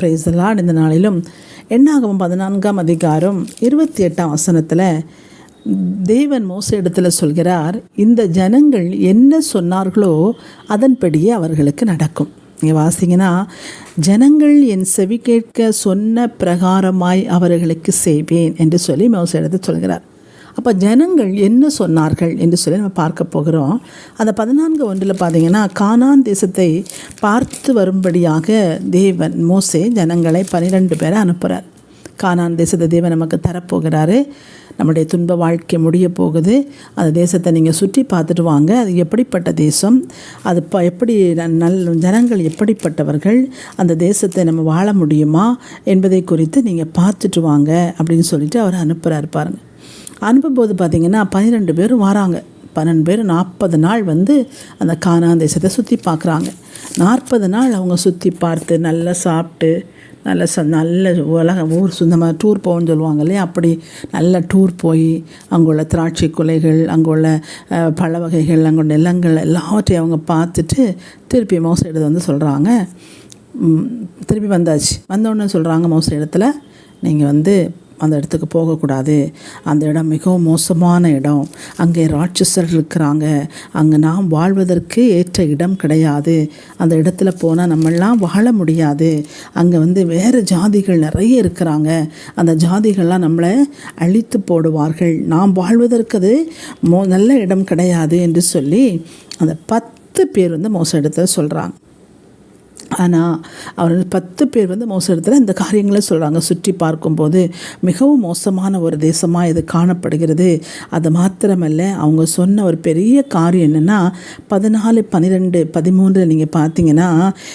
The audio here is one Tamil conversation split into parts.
பிரைஸ்லாட் இந்த நாளிலும் என்னாகவும் பதினான்காம் அதிகாரம் இருபத்தி எட்டாம் வசனத்தில் தேவன் மோச இடத்துல சொல்கிறார் இந்த ஜனங்கள் என்ன சொன்னார்களோ அதன்படியே அவர்களுக்கு நடக்கும். நீங்கள் வாசிங்கன்னா ஜனங்கள் என் செவி கேட்க சொன்ன பிரகாரமாய் அவர்களுக்கு செய்வேன் என்று சொல்லி மோச இடத்துல சொல்கிறார். அப்போ ஜனங்கள் என்ன சொன்னார்கள் என்று சொல்லி நம்ம பார்க்க போகிறோம். அந்த பதினான்கு ஒன்றில் பார்த்தீங்கன்னா கானான் தேசத்தை பார்த்து வரும்படியாக தேவன் மோசே ஜனங்களை பன்னிரெண்டு பேரை அனுப்புகிறார் கானான் தேசத்தை தேவன் நமக்கு தரப்போகிறாரு. நம்முடைய துன்ப வாழ்க்கை முடிய போகுது. அந்த தேசத்தை நீங்கள் சுற்றி பார்த்துட்டு வாங்க. அது எப்படிப்பட்ட தேசம்? அது ப எப்படி நல் ஜனங்கள் எப்படிப்பட்டவர்கள்? அந்த தேசத்தை நம்ம வாழ முடியுமா? என்பதை குறித்து நீங்கள் பார்த்துட்டு வாங்க அப்படின்னு சொல்லிட்டு அவர் அனுப்புகிறார் பாருங்கள் அனுப்பும்போது பார்த்திங்கன்னா பன்னிரெண்டு பேரும் வராங்க. பன்னெண்டு பேர் நாற்பது நாள் வந்து அந்த கானான் தேசத்தை சுற்றி பார்க்குறாங்க நாற்பது நாள் அவங்க சுற்றி பார்த்து நல்லா சாப்பிட்டு நல்ல ச நல்ல உலக ஊர் சுந்தமாக டூர் போகணும்னு சொல்லுவாங்க இல்லையா? அப்படி நல்ல டூர் போய் அங்குள்ள திராட்சை குலைகள் அங்குள்ள உள்ள பழ வகைகள் அங்குள்ள நிலங்கள் எல்லாவற்றையும் அவங்க பார்த்துட்டு திருப்பி மோச இடத்தை வந்து சொல்கிறாங்க திருப்பி வந்தாச்சு. வந்தோடனே சொல்கிறாங்க மோச இடத்துல நீங்கள் வந்து அந்த இடத்துக்கு போகக்கூடாது. அந்த இடம் மிகவும் மோசமான இடம். அங்கே ராட்சசர் இருக்கிறாங்க. அங்கே நாம் வாழ்வதற்கு ஏற்ற இடம் கிடையாது. அந்த இடத்துல போனால் நம்மெல்லாம் வாழ முடியாது. அங்கே வந்து வேறு ஜாதிகள் நிறைய இருக்கிறாங்க. அந்த ஜாதிகள்லாம் நம்மளை அழித்து போடுவார்கள். நாம் வாழ்வதற்கு அது மோ நல்ல இடம் கிடையாது என்று சொல்லி அந்த பத்து பேர் வந்து மோச இடத்துல சொல்கிறாங்க ஆனால் அவர்கள் பத்து பேர் வந்து மோசத்தில் இந்த காரியங்களை சொல்கிறாங்க சுற்றி பார்க்கும்போது மிகவும் மோசமான ஒரு தேசமாக இது காணப்படுகிறது. அது மாத்திரமல்ல அவங்க சொன்ன ஒரு பெரிய காரியம் என்னென்னா பதினாலு பன்னிரெண்டு பதிமூன்று நீங்கள் பார்த்தீங்கன்னா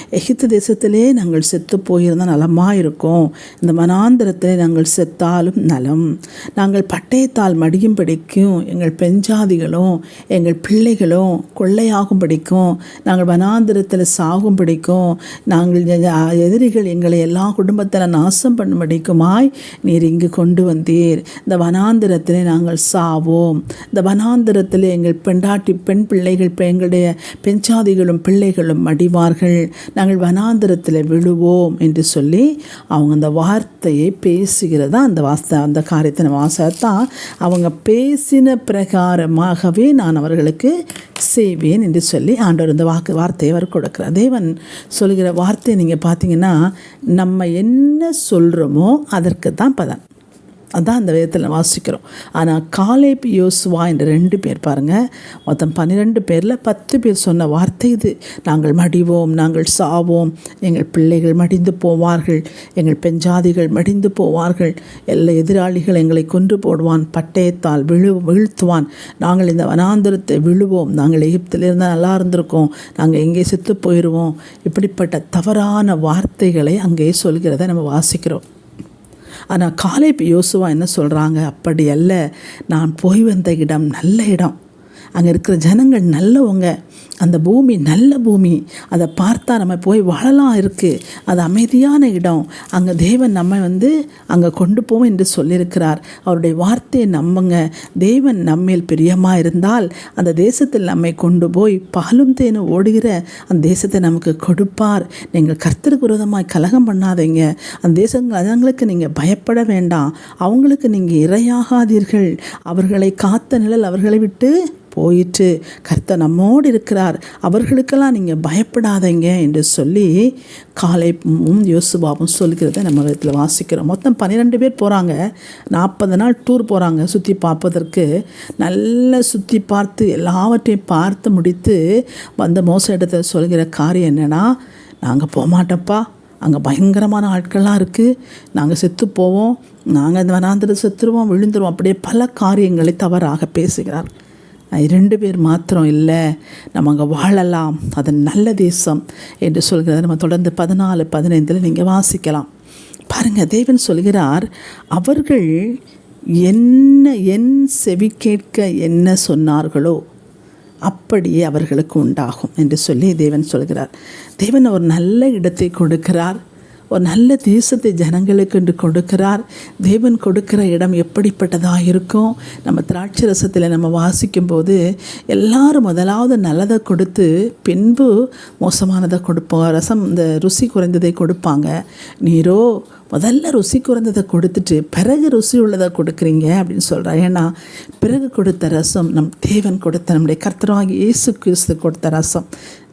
எகிப்து தேசத்திலே நாங்கள் செத்து போயிருந்தால் நலமாக இருக்கும் இந்த மனாந்திரத்தில் நாங்கள் செத்தாலும் நலம். நாங்கள் பட்டயத்தால் மடியும் பிடிக்கும் எங்கள் பெஞ்சாதிகளும் எங்கள் பிள்ளைகளும் கொள்ளையாகும் பிடிக்கும் நாங்கள் வனாந்திரத்தில் சாகும் பிடிக்கும் நாங்கள் எதிரிகள் எங்களை எல்லா குடும்பத்தில் நாசம் பண்ணும்படிக்குமாய் நீர் இங்கு கொண்டு வந்தீர். இந்த வனாந்திரத்திலே நாங்கள் சாவோம். இந்த வனாந்திரத்திலே எங்கள் பெண்டாட்டி பெண் பிள்ளைகள் எங்களுடைய பெஞ்சாதிகளும் பிள்ளைகளும் மடிவார்கள். நாங்கள் வனாந்திரத்தில் விழுவோம் என்று சொல்லி அவங்க அந்த வார்த்தையை பேசுகிறதா? அந்த வாஸ்த அந்த காரியத்தின் வாசத்தான் அவங்க பேசின பிரகாரமாகவே நான் அவர்களுக்கு செய்வேன் என்று சொல்லி ஆண்டவர் இந்த வாக்கு வார்த்தையை அவர் கொடுக்குறார். தேவன் சொல்கிற வார்த்தையை நீங்கள் பார்த்தீங்கன்னா நம்ம என்ன சொல்கிறோமோ அதற்கு தான் பதன் அதான் அந்த விதத்தில் வாசிக்கிறோம். ஆனால் காலேப் யோசுவா என்ற ரெண்டு பேர் பாருங்கள் மொத்தம் பன்னிரெண்டு பேரில் பத்து பேர் சொன்ன வார்த்தை இது. நாங்கள் மடிவோம் நாங்கள் சாவோம் எங்கள் பிள்ளைகள் மடிந்து போவார்கள் எங்கள் பெஞ்சாதிகள் மடிந்து போவார்கள் எல்லா எதிராளிகள் எங்களை கொன்று போடுவான் பட்டயத்தால் விழு வீழ்த்துவான். நாங்கள் இந்த வனாந்திரத்தை விழுவோம் நாங்கள் எகிப்தில் இருந்தால் நல்லா இருந்திருக்கோம் நாங்கள் எங்கே செத்து போயிடுவோம் இப்படிப்பட்ட தவறான வார்த்தைகளை அங்கே சொல்கிறத நம்ம வாசிக்கிறோம். ஆனால் காலை யோசுவா என்ன சொல்கிறாங்க அப்படி அல்ல நான் போய் வந்த இடம் நல்ல இடம். அங்கே இருக்கிற ஜனங்கள் நல்லவங்க. அந்த பூமி நல்ல பூமி. அதை பார்த்தா நம்ம போய் வாழலாம் இருக்குது அது அமைதியான இடம். அங்கே தேவன் நம்ம வந்து அங்கே கொண்டு போவோம் என்று சொல்லியிருக்கிறார். அவருடைய வார்த்தையை நம்புங்க. தேவன் நம்மேல் பிரியமாக இருந்தால் அந்த தேசத்தில் நம்மை கொண்டு போய் பாலும் தேனும் ஓடுகிற அந்த தேசத்தை நமக்கு கொடுப்பார். நீங்கள் கர்த்தருக்கு விரோதமாக கலகம் பண்ணாதீங்க. அந்த தேசங்கள் அதங்களுக்கு நீங்கள் பயப்பட வேண்டாம். அவங்களுக்கு நீங்கள் இரையாகாதீர்கள். அவர்களை காத்த நிழல் அவர்களை விட்டு போயிட்டு கர்த்த நம்மோடு இருக்கிறார். அவர்களுக்கெல்லாம் நீங்கள் பயப்படாதீங்க என்று சொல்லி காலை யோசுபாவும் சொல்கிறத நம்ம இதில் வாசிக்கிறோம். மொத்தம் பன்னிரெண்டு பேர் போகிறாங்க நாற்பது நாள் டூர் போகிறாங்க சுற்றி பார்ப்பதற்கு. நல்லா சுற்றி பார்த்து எல்லாவற்றையும் பார்த்து முடித்து வந்த மோச இடத்துல சொல்கிற காரியம் என்னென்னா நாங்கள் போக மாட்டோம்ப்பா அங்கே பயங்கரமான ஆட்கள்லாம் இருக்குது நாங்கள் செத்து போவோம். நாங்கள் இந்த வனாந்திர செத்துருவோம் விழுந்துருவோம். அப்படியே பல காரியங்களை தவறாக பேசுகிறார். இரண்டு பேர் மாத்திரம் இல்லை. நம்ம அங்கே வாழலாம். அது நல்ல தேசம் என்று சொல்கிறத நம்ம தொடர்ந்து பதினாலு பதினைந்தில் நீங்கள் வாசிக்கலாம். பாருங்கள் தேவன் சொல்கிறார் அவர்கள் என்ன என் செவி கேட்க என்ன சொன்னார்களோ அப்படியே அவர்களுக்கு உண்டாகும் என்று சொல்லி தேவன் சொல்கிறார். தேவன் ஒரு நல்ல இடத்தை கொடுக்கிறார். ஒரு நல்ல தேசத்தை ஜனங்களுக்கு என்று கொடுக்கிறார். தேவன் கொடுக்கிற இடம் எப்படிப்பட்டதாக இருக்கும்? நம்ம திராட்சை ரசத்தில் நம்ம வாசிக்கும்போது எல்லாரும் முதலாவது நல்லதை கொடுத்து பின்பு மோசமானதை கொடுப்போம். ரசம் இந்த ருசி குறைந்ததை கொடுப்பாங்க. நீரோ முதல்ல ருசி குறைந்ததை கொடுத்துட்டு பிறகு ருசி உள்ளதை கொடுக்குறீங்க அப்படின்னு சொல்கிறார் ஏன்னா பிறகு கொடுத்த ரசம் நம் தேவன் கொடுத்த நம்முடைய கர்த்தராகி இயேசு கிறிஸ்து கொடுத்த ரசம்.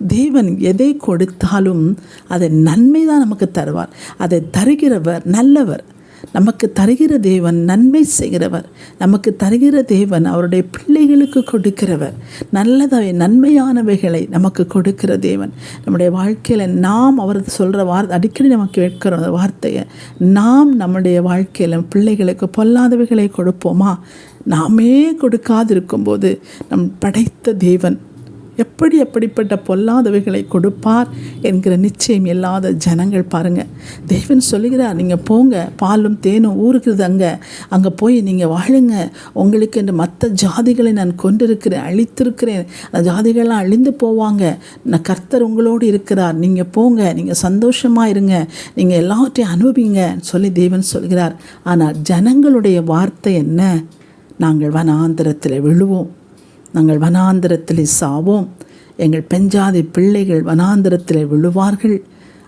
தேவன் எதை கொடுத்தாலும் அதை நன்மை தான் நமக்கு தருவார். அதை தருகிறவர் நல்லவர். நமக்கு தருகிற தேவன் நன்மை செய்கிறவர். நமக்கு தருகிற தேவன் அவருடைய பிள்ளைகளுக்கு கொடுக்கிறவர். நல்லதவை நன்மையானவைகளை நமக்கு கொடுக்கிற தேவன். நம்முடைய வாழ்க்கையில் நாம் அவர் சொல்கிற வார்த்தை அடிக்கடி நமக்கு கேட்கிற அந்த வார்த்தையை நாம் நம்முடைய வாழ்க்கையில் பிள்ளைகளுக்கு பொல்லாதவைகளை கொடுப்போமா? நாமே கொடுக்காதிருக்கும்போது நம் படைத்த தேவன் எப்படி எப்படிப்பட்ட பொல்லாதவைகளை கொடுப்பார் என்கிற நிச்சயம் இல்லாத ஜனங்கள் பாருங்கள் தேவன் சொல்லுகிறார் நீங்கள் போங்க பாலும் தேனும் ஊறுகிறது அங்கே. அங்கே போய் நீங்கள் வாழுங்க. உங்களுக்கு என்று மற்ற ஜாதிகளை நான் கொண்டிருக்கிறேன் அழித்திருக்கிறேன். அந்த ஜாதிகள்லாம் அழிந்து போவாங்க. நான் கர்த்தர் உங்களோடு இருக்கிறார். நீங்கள் போங்க நீங்கள் சந்தோஷமாக இருங்க. நீங்கள் எல்லாவற்றையும் அனுபவிங்க சொல்லி தேவன் சொல்கிறார். ஆனால் ஜனங்களுடைய வார்த்தை என்ன? நாங்கள் வனாந்திரத்தில் விழுவோம். நாங்கள் வனாந்திரத்தில் சாவோம். எங்கள் பெஞ்சாதி பிள்ளைகள் வனாந்திரத்தில் விழுவார்கள்.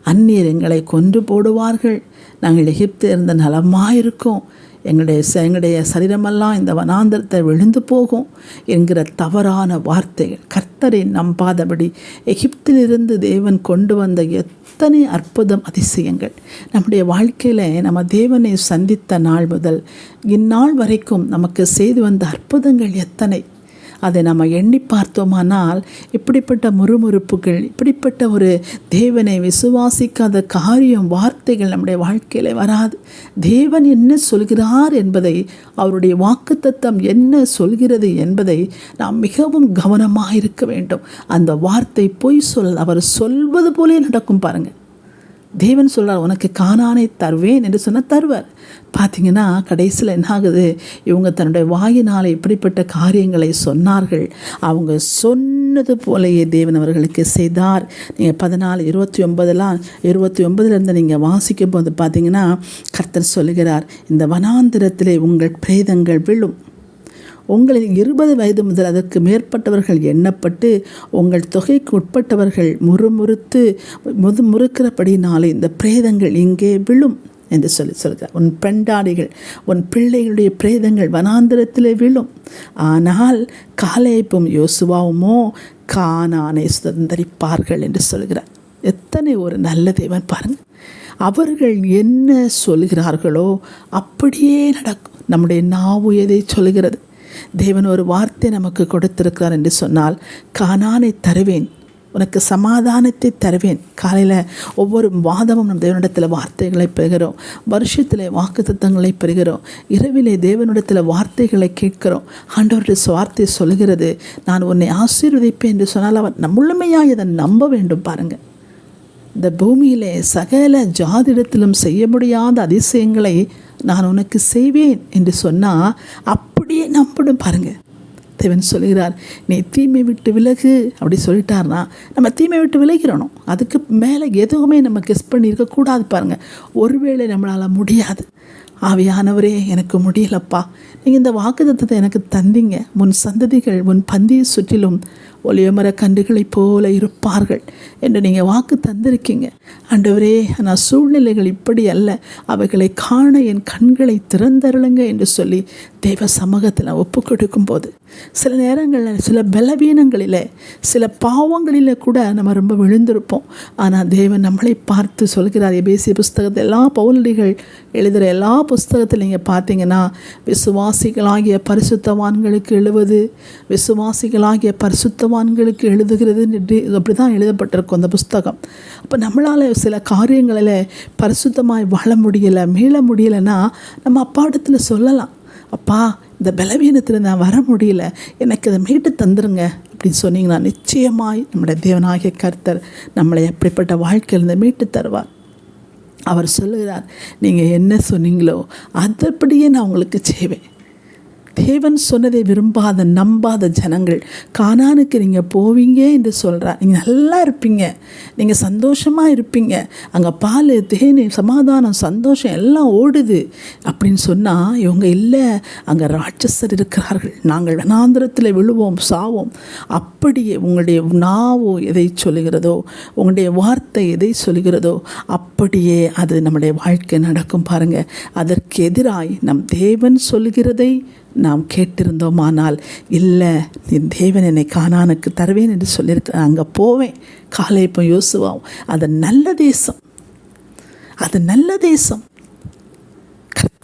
அந்நியர் எங்களை கொன்று போடுவார்கள். நாங்கள் எகிப்து இருந்த நலமாயிருக்கோம். எங்களுடைய எங்களுடைய சரீரமெல்லாம் இந்த வனாந்திரத்தை விழுந்து போகும் என்கிற தவறான வார்த்தைகள். கர்த்தரை நம்பாதபடி எகிப்திலிருந்து தேவன் கொண்டு வந்த எத்தனை அற்புதம் அதிசயங்கள். நம்முடைய வாழ்க்கையில் நம்ம தேவனை சந்தித்த நாள் முதல் இந்நாள் வரைக்கும் நமக்கு செய்து வந்த அற்புதங்கள் எத்தனை. அதை நம்ம எண்ணி பார்த்தோமானால் இப்படிப்பட்ட முறுமுறுப்புகள் இப்படிப்பட்ட ஒரு தேவனை விசுவாசிக்காத காரியம் வார்த்தைகள் நம்முடைய வாழ்க்கையில் வராது. தேவன் என்ன சொல்கிறார் என்பதை அவருடைய வாக்குத்தத்தம் என்ன சொல்கிறது என்பதை நாம் மிகவும் கவனமாக இருக்க வேண்டும். அந்த வார்த்தை பொய் சொல் அவர் சொல்வது போலே நடக்கும் பாருங்கள். தேவன் சொல்கிறார் உனக்கு காணானை தருவேன் என்று சொன்னால் தருவார். பார்த்தீங்கன்னா கடைசியில் என்ன ஆகுது இவங்க தன்னுடைய வாயினால் இப்படிப்பட்ட காரியங்களை சொன்னார்கள். அவங்க சொன்னது போலயே தேவன் அவர்களுக்கு செய்தார். நீங்கள் பதினாலு இருபத்தி ஒன்பதெல்லாம் இருபத்தி ஒன்பதுலேருந்து நீங்கள் வாசிக்கும் போது பார்த்தீங்கன்னா கர்த்தர் சொல்லுகிறார் இந்த வனாந்திரத்திலே உங்கள் பிரேதங்கள் விழும். உங்களில் இருபது வயது முதல் அதற்கு மேற்பட்டவர்கள் எண்ணப்பட்டு உங்கள் தொகைக்கு உட்பட்டவர்கள் முறுமுறுத்து முது முறுக்கிறபடினாலே இந்த பிரேதங்கள் இங்கே விழும் என்று சொல்லி சொல்கிறார். உன் பெண்டாடிகள் உன் பிள்ளைகளுடைய பிரேதங்கள் வனாந்திரத்திலே விழும். ஆனால் காலேப்பும் யோசுவாவுமோ கானானை சுதந்திரிப்பார்கள் என்று சொல்கிறார். எத்தனை ஒரு நல்ல தேவன் பாருங்கள் அவர்கள் என்ன சொல்கிறார்களோ அப்படியே நடக்கும். நம்முடைய நாவு எதை சொல்கிறது? தேவன் ஒரு வார்த்தை நமக்கு கொடுத்திருக்கிறார் என்று சொன்னால் கானானை தருவேன் உனக்கு சமாதானத்தை தருவேன். காலையில் ஒவ்வொரு மாதமும் நம் தேவனிடத்தில் வார்த்தைகளை பெறுகிறோம். வருஷத்தில் வாக்கு தத்தங்களை பெறுகிறோம். இரவிலே தேவனிடத்தில் வார்த்தைகளை கேட்கிறோம். ஆண்டவருடைய வார்த்தை சொல்கிறது நான் உன்னை ஆசீர்வதிப்பேன் என்று சொன்னால் அவர் முழுமையாக இதை நம்ப வேண்டும் பாருங்கள் இந்த பூமியிலே சகல ஜாதிடத்திலும் செய்ய முடியாத அதிசயங்களை நான் உனக்கு செய்வேன் என்று சொன்னால் அப்படியே நம்பணும் பாருங்கள் தேவன் சொல்கிறார் நீ தீமை விட்டு விலகு அப்படி சொல்லிட்டார்னா நம்ம தீமை விட்டு விலகிறணும். அதுக்கு மேலே எதுவுமே நம்ம கெஸ் பண்ணியிருக்கக்கூடாது பாருங்கள் ஒருவேளை நம்மளால் முடியாது. ஆவியானவரே எனக்கு முடியலப்பா. நீங்கள் இந்த வாக்குதத்தத்தை எனக்கு தந்தீங்க. முன் சந்ததிகள் முன் பந்தியை சுற்றிலும் ஒளியமர கன்றுகளைப் போல இருப்பார்கள் என்று நீங்கள் வாக்கு தந்திருக்கீங்க. ஆண்டவரே ஆனால் சூழ்நிலைகள் இப்படி அல்ல. அவைகளை காண என் கண்களை திறந்தருளுங்க என்று சொல்லி தெய்வ சமூகத்தில் ஒப்பு கொடுக்கும் போது சில நேரங்களில் சில பலவீனங்களில் சில பாவங்களில் கூட நம்ம ரொம்ப விழுந்திருப்போம். ஆனால் தேவன் நம்மளை பார்த்து சொல்கிறார். எபேசிய புஸ்தகத்தை எல்லா பௌலடிகள் எழுதுகிற எல்லா புஸ்தகத்தில் நீங்கள் பார்த்தீங்கன்னா விசுவாசிகளாகிய பரிசுத்தவான்களுக்கு எழுவது விசுவாசிகளாகிய பரிசுத்தவான்களுக்கு எழுதுகிறது அப்படி தான் எழுதப்பட்டிருக்கும் அந்த புஸ்தகம். அப்போ நம்மளால் சில காரியங்களில் பரிசுத்தமாய் வாழ முடியலை மீள முடியலைன்னா நம்ம அப்பாடத்தில் சொல்லலாம். அப்பா இந்த பலவீனத்தில் நான் வர முடியல. எனக்கு இதை மீட்டு தந்துருங்க அப்படின்னு சொன்னீங்கன்னா நிச்சயமாய் நம்முடைய தேவனாகிய கர்த்தர் நம்மளை எப்படிப்பட்ட வாழ்க்கையிலிருந்து மீட்டு தருவார். அவர் சொல்லுகிறார் நீங்கள் என்ன சொன்னீங்களோ அதற்படியே நான் உங்களுக்கு செய்வேன். தேவன் சொன்னதை விரும்பாத நம்பாத ஜனங்கள் கானானுக்கு நீங்கள் போவீங்க என்று சொல்கிறார் நீங்கள் நல்லா இருப்பீங்க. நீங்கள் சந்தோஷமாக இருப்பீங்க. அங்கே பால் தேன் சமாதானம் சந்தோஷம் எல்லாம் ஓடுது. அப்படின்னு சொன்னால் இவங்க இல்லை. அங்கே ராட்சசர் இருக்கிறார்கள். நாங்கள் வனாந்திரத்தில் விழுவோம் சாவோம். அப்படியே உங்களுடைய நாவோ எதை சொல்லுகிறதோ உங்களுடைய வார்த்தை எதை சொல்லுகிறதோ அப்படியே அது நம்முடைய வாழ்க்கை நடக்கும் பாருங்கள் அதற்கு எதிராய் நம் தேவன் சொல்கிறதை நாம் கேட்டிருந்தோமானால் இல்லை என் தேவன் என்னை காணானுக்கு தருவேன் என்று சொல்லியிருக்க அங்கே போவேன். காலை இப்போ யோசுவாவும். அது நல்ல தேசம். அது நல்ல தேசம்.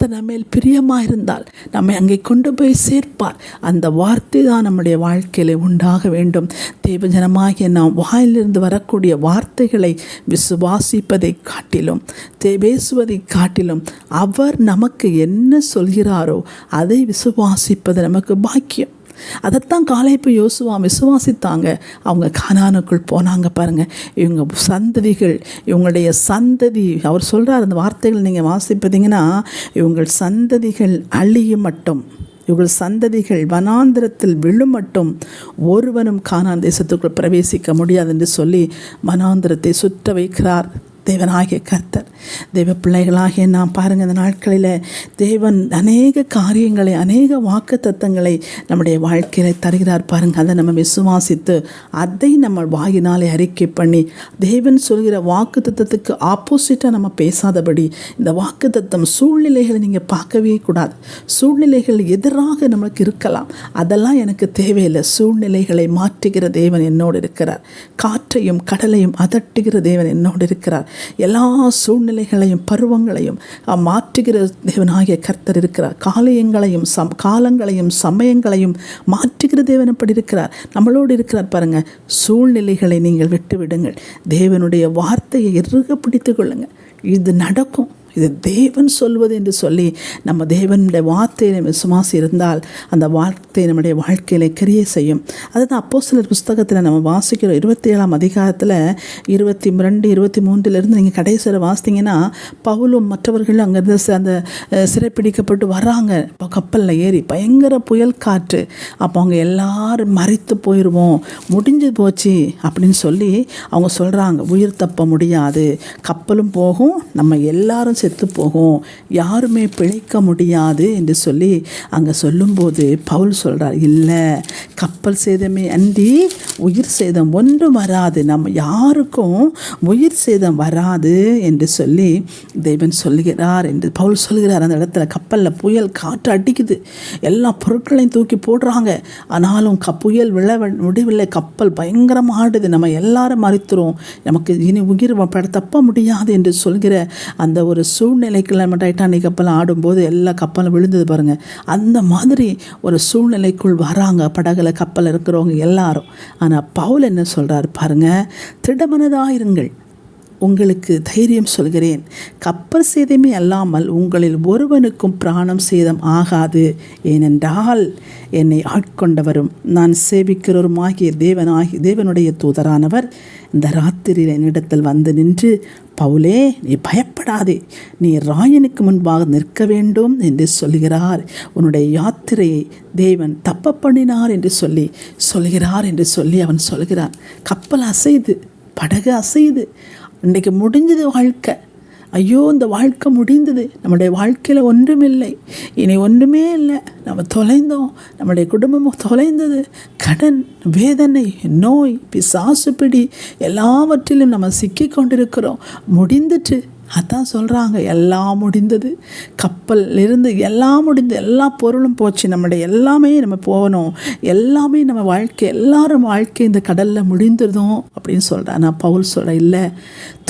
கர்த்தர் நம்மேல் பிரியமாக இருந்தால் நம்மை அங்கே கொண்டு போய் சேர்ப்பார். அந்த வார்த்தை தான் நம்முடைய வாழ்க்கையில் உண்டாக வேண்டும். தேவஜனமாகிய நாம் வாயிலிருந்து வரக்கூடிய வார்த்தைகளை விசுவாசிப்பதை காட்டிலும் தே பேசுவதை காட்டிலும் அவர் நமக்கு என்ன சொல்கிறாரோ அதை விசுவாசிப்பது நமக்கு பாக்கியம். அதைத்தான் காலைப்பு யோசுவா விசுவாசித்தாங்க. அவங்க கானானுக்குள் போனாங்க பாருங்கள் இவங்க சந்ததிகள் இவங்களுடைய சந்ததி அவர் சொல்கிறார் அந்த வார்த்தைகள் நீங்கள் வாசிப்பதீங்கன்னா இவங்கள் சந்ததிகள் அழியும் மட்டும் இவர்கள் சந்ததிகள் வனாந்திரத்தில் விழுமட்டும் ஒருவனும் கானான் தேசத்துக்குள் பிரவேசிக்க முடியாது என்று சொல்லி வனாந்திரத்தை சுற்ற வைக்கிறார். தேவனாகிய கர்த்தர் தெய்வ பிள்ளைகளாகிய நாம் பாருங்கள் இந்த நாட்களில் தேவன் அநேக காரியங்களை அநேக வாக்கு தத்தங்களை நம்முடைய வாழ்க்கையில் தருகிறார் பாருங்கள் அதை நம்ம விசுவாசித்து அதை நம்ம வாயினாலே அறிக்கை பண்ணி தேவன் சொல்கிற வாக்கு தத்தத்துக்கு ஆப்போசிட்டாக நம்ம பேசாதபடி இந்த வாக்கு தத்தம் சூழ்நிலைகளை நீங்கள் பார்க்கவே கூடாது. சூழ்நிலைகள் எதிராக நமக்கு இருக்கலாம். அதெல்லாம் எனக்கு தேவையில்லை. சூழ்நிலைகளை மாற்றுகிற தேவன் என்னோடு இருக்கிறார். காற்றையும் கடலையும் அதட்டுகிற தேவன் என்னோடு இருக்கிறார். எல்லா சூழ்நிலைகளையும் பருவங்களையும் மாற்றுகிற தேவனாகிய கர்த்தர் இருக்கிறார். காலயங்களையும் சம் காலங்களையும் சமயங்களையும் மாற்றுகிற தேவன் அப்படி இருக்கிறார். நம்மளோடு இருக்கிறார் பாருங்கள் சூழ்நிலைகளை நீங்கள் விட்டுவிடுங்கள். தேவனுடைய வார்த்தையை இறுக பிடித்து கொள்ளுங்கள். இது நடக்கும். இது தேவன் சொல்வது என்று சொல்லி நம்ம தேவனுடைய வார்த்தையை விசுவாசி இருந்தால் அந்த வார்த்தை நம்முடைய வாழ்க்கையில் கிரியை செய்யும். அதுதான் அப்போ சிலர் புஸ்தகத்தில் நம்ம வாசிக்கிறோம். இருபத்தி ஏழாம் அதிகாரத்தில் இருபத்தி ரெண்டு இருபத்தி மூன்றிலிருந்து நீங்கள் கடைசியில் வாசித்தீங்கன்னா பவுலும் மற்றவர்களும் அங்கேருந்து அந்த சிறைப்பிடிக்கப்பட்டு வராங்க. இப்போ கப்பலில் ஏறி பயங்கர புயல் காற்று. அப்போ அவங்க எல்லாரும் மறைத்து போயிடுவோம் முடிஞ்சு போச்சு அப்படின்னு சொல்லி அவங்க சொல்கிறாங்க உயிர் தப்ப முடியாது. கப்பலும் போகும். நம்ம எல்லாரும் செத்து போகும் யாருமே பிழைக்க முடியாது என்று சொல்லி அங்கே சொல்லும்போது பவுல் சொல்கிறார் இல்லை கப்பல் சேதமே அன்றி உயிர் சேதம் ஒன்றும் வராது. நம்ம யாருக்கும் உயிர் சேதம் வராது என்று சொல்லி தேவன் சொல்லுகிறார் என்று பவுல் சொல்கிறார். அந்த இடத்துல கப்பலில் புயல் காற்று அடிக்குது. எல்லா பொருட்களையும் தூக்கி போடுறாங்க. ஆனாலும் க புயல் விழ முடிவில்லை. கப்பல் பயங்கரமாக ஆடுது. நம்ம எல்லாரும் மறுத்துறோம் நமக்கு இனி உயிர் தப்ப முடியாது என்று சொல்கிற அந்த ஒரு சூழ்நிலைக்குள்ள நம்ம டைட்டானிக் கப்பல் ஆடும்போது எல்லா கப்பலும் விழுந்தது பாருங்கள் அந்த மாதிரி ஒரு சூழ்நிலைக்குள் வராங்க. படகுல கப்பல் இருக்கிறவங்க எல்லாரும். ஆனால் பவுல் என்ன சொல்கிறார் பாருங்கள் திடமனதாயிருங்கள். உங்களுக்கு தைரியம் சொல்கிறேன். கப்பல் சேதமே அல்லாமல் உங்களில் ஒருவனுக்கும் பிராணம் சேதம் ஆகாது. ஏனென்றால் என்னை ஆட்கொண்டவரும் நான் சேவிக்கிறவருமாகிய தேவனாகி தேவனுடைய தூதரானவர் இந்த ராத்திரியில் என்னிடத்தில் வந்து நின்று பவுலே நீ பயப்படாதே. நீ ராயனுக்கு முன்பாக நிற்க வேண்டும் என்று சொல்கிறார். உன்னுடைய யாத்திரையை தேவன் தப்ப பண்ணினார் என்று சொல்லி சொல்கிறார் என்று சொல்லி அவன் சொல்கிறான். கப்பல் அசைது படகு அசையுது இன்றைக்கு முடிஞ்சது வாழ்க்கை. ஐயோ இந்த வாழ்க்கை முடிந்தது. நம்முடைய வாழ்க்கையில் ஒன்றுமில்லை. இனி ஒன்றுமே இல்லை. நம்ம தொலைந்தோம். நம்முடைய குடும்பம் தொலைந்தது. கடன் வேதனை நோய் பிசாசு பிடி எல்லாவற்றிலும் நம்ம சிக்கி கொண்டிருக்கிறோம். முடிந்துட்டு அதான் சொல்கிறாங்க எல்லாம் முடிந்தது. கப்பல் இருந்து எல்லாம் முடிந்து எல்லா பொருளும் போச்சு. நம்முடைய எல்லாமே நம்ம போகணும். எல்லாமே நம்ம வாழ்க்கை எல்லாரும் வாழ்க்கை இந்த கடலில் முடிந்துருதோம் அப்படின்னு சொல்கிறேன் நான் பவுல் சொல்கிறேன் இல்லை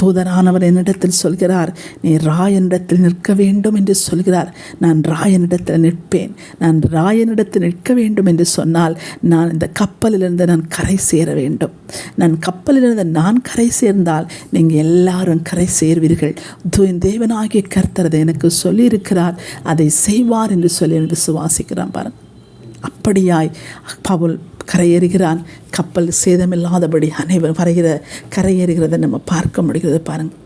தூதரானவர் என்னிடத்தில் சொல்கிறார் நீ ராயனிடத்தில் நிற்க வேண்டும் என்று சொல்கிறார். நான் ராயனிடத்தில் நிற்பேன். நான் ராயனிடத்தில் நிற்க வேண்டும் என்று சொன்னால் நான் இந்த கப்பலிலிருந்து நான் கரை சேர வேண்டும். நான் கப்பலிலிருந்து நான் கரை சேர்ந்தால் நீங்கள் எல்லாரும் கரை சேர்வீர்கள். தேவனாகிய கர்த்தர் எனக்கு சொல்லியிருக்கிறார். அதை செய்வார் என்று சொல்லி விசுவாசிக்கிறான் பாருங்கள் அப்படியாய் பவுல் கரையேறுகிறான். கப்பல் சேதமில்லாதபடி அனைவரும் வரைகிற கரையேறுகிறத நம்ம பார்க்க முடிகிறது பாருங்கள்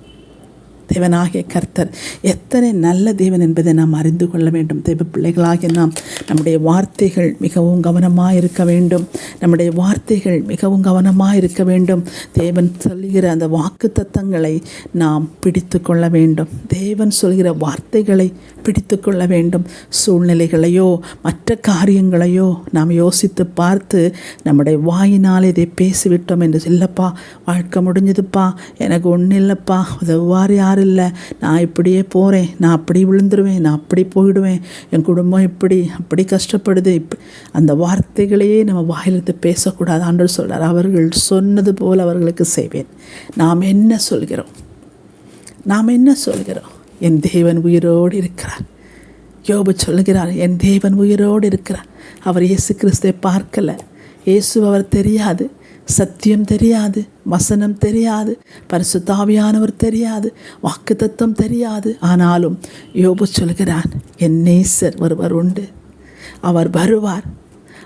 தேவனாகிய கர்த்தர். எத்தனை நல்ல தேவன் என்பதை நாம் அறிந்து கொள்ள வேண்டும். தெய்வ பிள்ளைகளாகிய நாம் நம்முடைய வார்த்தைகள் மிகவும் கவனமாக இருக்க வேண்டும். நம்முடைய வார்த்தைகள் மிகவும் கவனமாக இருக்க வேண்டும். தேவன் சொல்கிற அந்த வாக்கு தத்தங்களை நாம் பிடித்து கொள்ள வேண்டும். தேவன் சொல்கிற வார்த்தைகளை பிடித்து கொள்ள வேண்டும். சூழ்நிலைகளையோ மற்ற காரியங்களையோ நாம் யோசித்து பார்த்து நம்முடைய வாயினால் இதை பேசிவிட்டோம் என்று இல்லைப்பா வாழ்க்கை முடிஞ்சதுப்பா எனக்கு ஒன்றும் இல்லைப்பா உதவுவார் யாரும் இல்லை நான் இப்படியே போகிறேன் நான் அப்படி விழுந்துருவேன். நான் அப்படி போயிடுவேன். என் குடும்பம் இப்படி அப்படி கஷ்டப்படுது. அந்த வார்த்தைகளையே நம்ம வாயிலிருந்து பேசக்கூடாது. ஆண்டு சொல்கிறார் அவர்கள் சொன்னது போல் அவர்களுக்கு செய்வேன். நாம் என்ன சொல்கிறோம்? நாம் என்ன சொல்கிறோம்? என் தேவன் உயிரோடு இருக்கிறார். யோபு சொல்கிறார் என் தேவன் உயிரோடு இருக்கிறார். அவர் இயேசு கிறிஸ்துவை பார்க்கல. இயேசு அவர் தெரியாது. சத்தியம் தெரியாது வசனம் தெரியாது பரிசுத்தாவியானவர் தெரியாது வாக்குத்தத்தம் தெரியாது ஆனாலும் யோபு சொல்கிறான் என் நேசர் ஒருவர் உண்டு அவர் வருவார்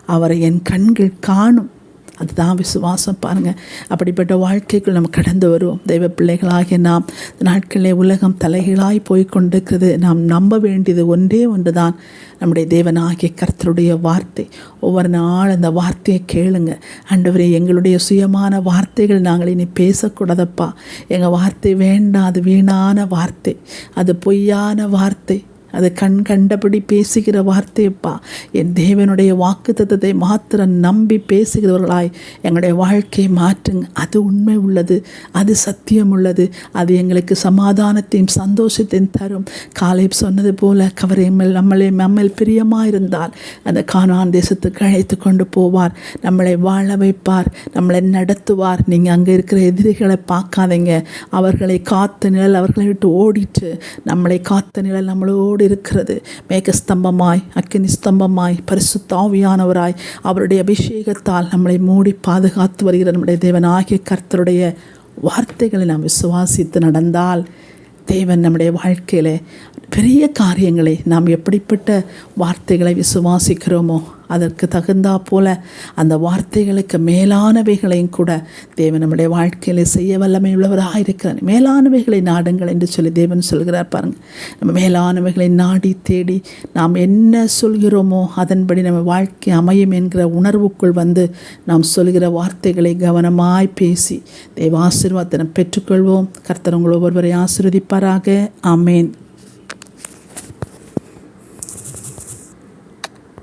அவரை என் கண்கள் காணும் அதுதான் விசுவாசம் பாருங்கள் அப்படிப்பட்ட வாழ்க்கைக்குள் நம்ம கடந்து வருவோம். தெய்வ பிள்ளைகளாகிய நாம் நாட்களிலே உலகம் தலைகளாய் போய்கொண்டிருக்கிறது நாம் நம்ப வேண்டியது ஒன்றே ஒன்று தான் நம்முடைய தேவனாகிய கர்த்தருடைய வார்த்தை. ஒவ்வொரு நாள் அந்த வார்த்தையை கேளுங்க. அண்டவரே எங்களுடைய சுயமான வார்த்தைகள் நாங்கள் இனி பேசக்கூடாதப்பா. எங்கள் வார்த்தை வேண்டாம் அது வீணான வார்த்தை. அது பொய்யான வார்த்தை. அது கண் கண்டபடி பேசுகிற வார்த்தையப்பா என் தேவனுடைய வாக்கு தத்தத்தை மாத்திரம் நம்பி பேசுகிறவர்களாய் எங்களுடைய வாழ்க்கையை மாற்றுங்க. அது உண்மை உள்ளது. அது சத்தியம் உள்ளது. அது எங்களுக்கு சமாதானத்தையும் சந்தோஷத்தையும் தரும். காலை சொன்னது போல கவரை நம்மளே நம்மள் பிரியமாக இருந்தால் அந்த காணான் தேசத்துக்கு அழைத்து கொண்டு போவார். நம்மளை வாழ வைப்பார். நம்மளை நடத்துவார். நீங்கள் அங்கே இருக்கிற எதிரிகளை பார்க்காதீங்க. அவர்களை காத்த நிழல் அவர்களை விட்டு ஓடிட்டு நம்மளை காத்த நிழல் நம்மளோடு நம்மோடு இருக்கிறது. மேகஸ்தம்பமாய் அக்கினி ஸ்தம்பமாய் பரிசுத்தாவியானவராய் அவருடைய அபிஷேகத்தால் நம்மளை மூடி பாதுகாத்து வருகிற நம்முடைய தேவனாகிய கர்த்தருடைய வார்த்தைகளை நாம் விசுவாசித்து நடந்தால் தேவன் நம்முடைய வாழ்க்கையில் பெரிய காரியங்களை நாம் எப்படிப்பட்ட வார்த்தைகளை விசுவாசிக்கிறோமோ அதற்கு தகுந்தா போல அந்த வார்த்தைகளுக்கு மேலானவைகளையும் கூட தேவன் நம்முடைய வாழ்க்கையில் செய்ய வல்லமை உள்ளவராக இருக்கிறார். மேலானவைகளை நாடுங்கள் என்று சொல்லி தேவன் சொல்கிறார் பாருங்கள் நம்ம மேலானவைகளை நாடி தேடி நாம் என்ன சொல்கிறோமோ அதன்படி நம்ம வாழ்க்கை அமையும் என்கிற உணர்வுக்குள் வந்து நாம் சொல்கிற வார்த்தைகளை கவனமாய் பேசி தேவ ஆசீர்வாதத்தை பெற்றுக்கொள்வோம். கர்த்தர் உங்கள் ஒவ்வொருவரை ஆசீர்வதிப்பாராக. ஆமேன்.